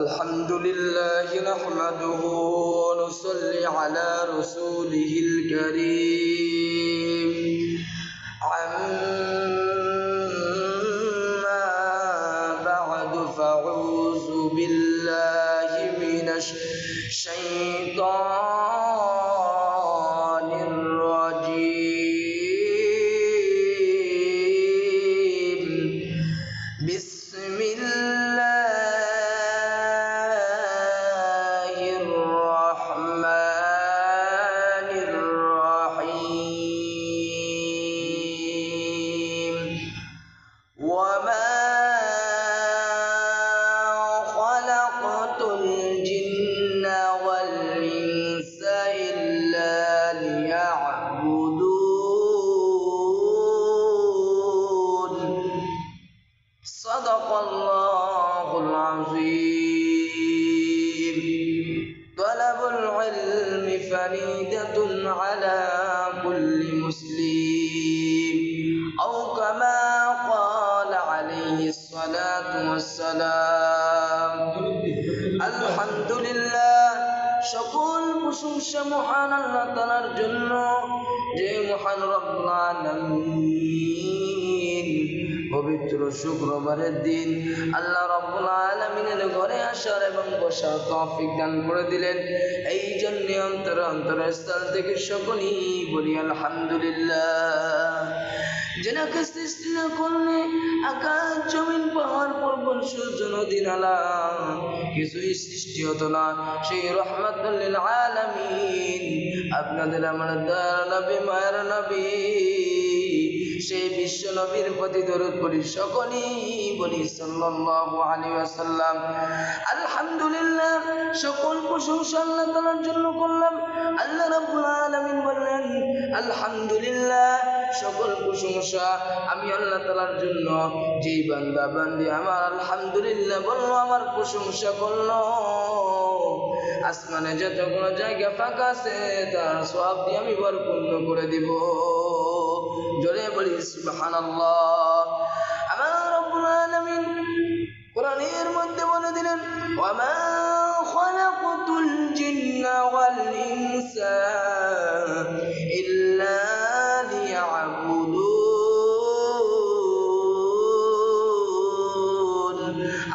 الحمد لله نحمده ونصلي على رسوله الكريم. عما بعد فأعوذ بالله من الشيطان كل مسلم أو كما قال عليه الصلاة والسلام الحمد لله সকল প্রশংসা মহান আল্লাহ তালার জন্য যে মহান রব্বুল আলামিন পবিত্র শুক্রবারের দিন আল্লাহ রব্বুল আলমিনের ঘরে আসার এবং বসার তৌফিক দান করে দিলেন। এই জন্য অন্তর অন্তরস্থল থেকে সকলেই বলি, আলহামদুলিল্লাহ। যেনাকে সৃষ্টি না করলে আকাশ, জমিন, পাহাড়, পর্বত, সূর্য, নদী, নালা, কিছুই সৃষ্টি হতো না। সেই রহমাতুল্লিল আলামিন আপনাদের আমার দয়ার নবী, মায়ের নবী সেই বিশ্ব নবীর প্রতি দরুদ পড়ি। সকলেই বলি সাল্লাল্লাহু আলাইহি ওয়াসাল্লাম। আলহামদুলিল্লাহ, সকল প্রশংসা আল্লাহ তাআলার জন্য করলাম। আল্লাহ রাব্বুল আলামিন বললেন, আলহামদুলিল্লাহ, সকল প্রশংসা আমি আল্লাহ তাআলার জন্য। যেই বান্দা বান্দি আমার আলহামদুলিল্লাহ বলল, আমার প্রশংসা করল। আসমানে যতগুলো জায়গা ফাঁকা আছে, তার সব দিয়ে আমি পরিপূর্ণ করে দিব। জোরে বলি, সুবহানাল্লাহ। আমার রব্বুল আলামিন কোরআনের মধ্যে বলে দিলেন, ওয়ামা খালাকতুল জিন্না ওয়াল ইনসা ইল্লা লিয়াবুদুন।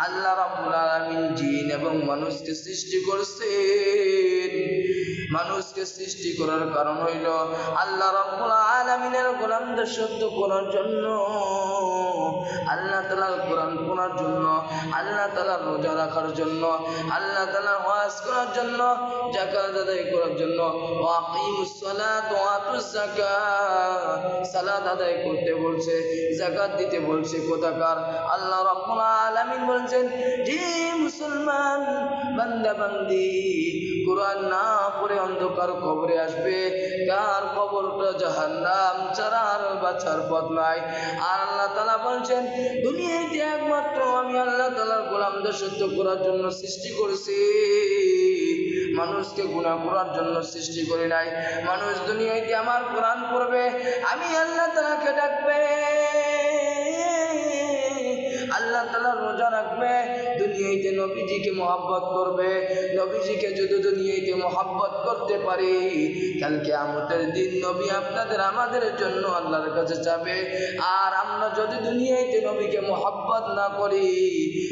আল্লাহ রাব্বুল আলামিন জিন এবং মানুষকে সৃষ্টি করেছেন। মানুষকে সৃষ্টি করার কারণ হইল, আল্লাহ রাব্বুল আলামিনের গোলামদের সত্য করার জন্য, আল্লাহ তালার কোরআন পড়ার জন্য, আল্লাহ তালার রোজা রাখার জন্য, আল্লাহ তালার ওয়াজ করার জন্য জাকাত আদায় করার জন্য সালাত আদায় করতে বলছে জাকাত দিতে বলছে কোথাকার? আল্লাহ রাব্বুল আলামিন বলছেন যে মুসলমান বান্দা বান্দি কোরআন না পড়ে অন্ধকার কবরে আসবে, কার কবরটা জাহান্নাম? ছাড়া আর বাঁচার পথ নাই। আর আল্লাহ তালা বলছেন, দুনিয়াতে একমাত্র আমি আল্লাহ তালার গোলামদের সত্য করার জন্য সৃষ্টি করেছি। মানুষকে গুণা করার জন্য সৃষ্টি করি নাই। মানুষ দুনিয়াতে আমার কোরআন পড়বে, আমি আল্লাহ তালাকে ডাকবে। আল্লাহ তালা রোজা রাখবে দুনিয়াতে নবীজিকে মোহাব্বত করবে। নবীজিকে যদি দুনিয়াতে মোহাব্বত করতে পারি। কালকে আমাদের দিন নবী আপনাদের, আমাদের জন্য আল্লাহর কাছে যাবে। আর আমরা যদি দুনিয়াইতে নবীকে মোহাব্বত না করি,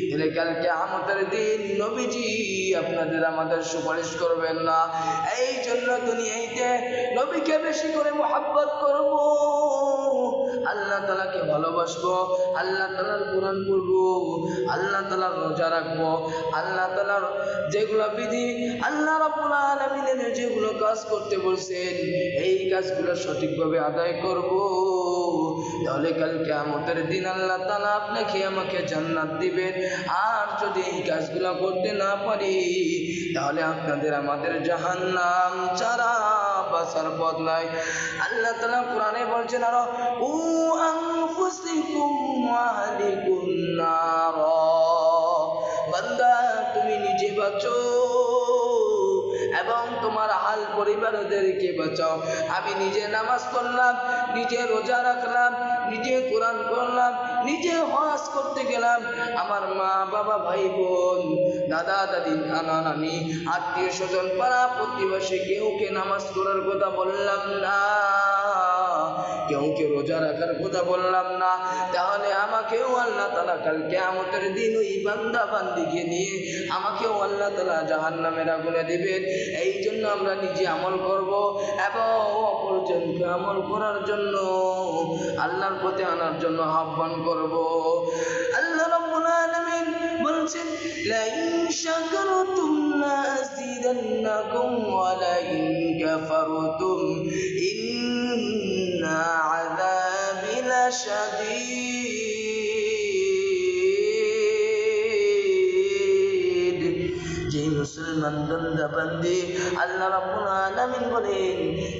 তাহলে কালকে আমাদের দিন নবীজি আপনাদের আমাদের সুপারিশ করবেন না। এই জন্য দুনিয়াইতে নবীকে বেশি করে মোহাব্বত করব। আল্লাহ তালাকে ভালোবাসবো, আল্লাহ তালার কোরআন পড়ব, আল্লাহ তালার রোজা রাখব, আল্লাহ তালার যেগুলো বিধি আল্লাহ আলামিনের যেগুলো কাজ করতে বলছেন, এই কাজগুলো সঠিকভাবে আদায় করব। তাহলে কালকে আমাদের দিন আল্লাহ তালা আপনাকে আমাকে জান্নাত দিবেন। আর যদি এই কাজগুলো করতে না পারি, তাহলে আপনাদের আমাদের জাহান্নাম ছাড়া বাঁচার পথ নাই। আল্লাহ তালা কোরআনে বলছেন, আরও ও আনফুসিকুম ওয়াহলিকুন নার। বান্দা, তুমি নিজে বাঁচো এবং তোমার হাল পরিবারদেরকে বাঁচাও। আমি নিজে নামাজ পড়লাম, নিজে রোজা রাখলাম নিজে কোরআন পড়লাম, নিজে হজ করতে গেলাম। আমার মা, বাবা, ভাই, বোন, দাদা, দাদি, নানা, নানি, আত্মীয় স্বজন, পাড়া প্রতিবেশী কেউকে নামাজ পড়ার কথা বললাম না কেউকে রোজা রাখার কথা বললাম না। তাহলে আমাকেও আল্লাহ তালা কালকে আমাদের দিন ওই বান্দা বান্দিকে নিয়ে আমাকেও আল্লাহ তালা জাহান নামের আগুনে দিবেন। এই জন্য আমরা নিজে আমল করব এবং অপরজনকে আমল করার জন্য আল্লাহর পথে আনার জন্য আহ্বান করব। আল্লাহ রাব্বুল আলামিন বলছেন, লাইন শাকারতুম লাযিদান্নাকুম ওয়া লাইন কাফারতুম, ইন্না আযাবি লাশাদীদ।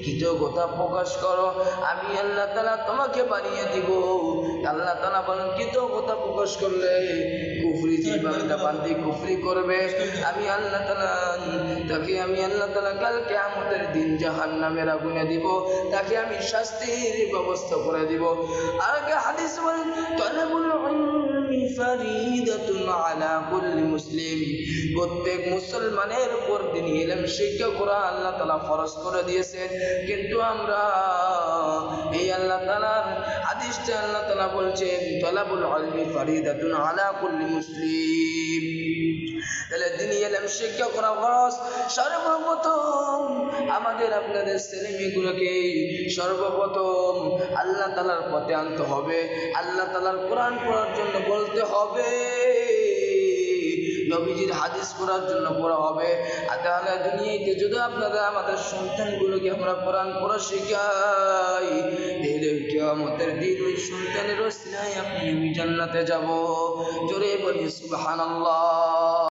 কৃতজ্ঞতা প্রকাশ করো? আমি আল্লাহ তালা তোমাকে বানিয়ে দিব। আল্লাহ তালা বলেন কৃতজ্ঞতা প্রকাশ করলে? কুফরি যে বান্দা কুফরি করবে। আমি আল্লাহ তালা তাকে আমি আল্লাহ তালা কালকে আমাদের দিন জাহান্নামের আগুনে দিব। তাকে আমি শাস্তির ব্যবস্থা করে দিব। একটা হাদিস বলেন, তলাবুল ফারিদাতুন আলা কুল্লি মুসলিম। প্রত্যেক মুসলমানের উপর দিন ইলম শিক্ষা করা আল্লাহ তাআলা ফরজ করে দিয়েছেন। কিন্তু আমরা হাদিসটা আল্লাহ তালা বলছেন, তলাবুল আলমি ফারিদাতুন আলা কুল্লি মুসলিম। তাহলে দিনই এলাম শিক্ষা করা ফরজ সর্বপ্রথম আমাদের আপনাদের ছেলে মেয়েগুলোকে সর্বপ্রথম আল্লাহ তালার পথে আনতে হবে। আল্লাহ তালার কোরআন পড়ার জন্য বলতে হবে। নবীজির হাদিস পড়ার জন্য পড়া হবে। আর তাহলে দুনিয়াতে যদি আপনারা আমাদের সন্তানগুলোকে আমরা কোরআন পড়া শিখাই, তাহলে আমাদের দিন ওই সন্তানের রসিনায় আপনি আমি জান্নাতে যাব। জোরে বলি, সুবহানাল্লাহ।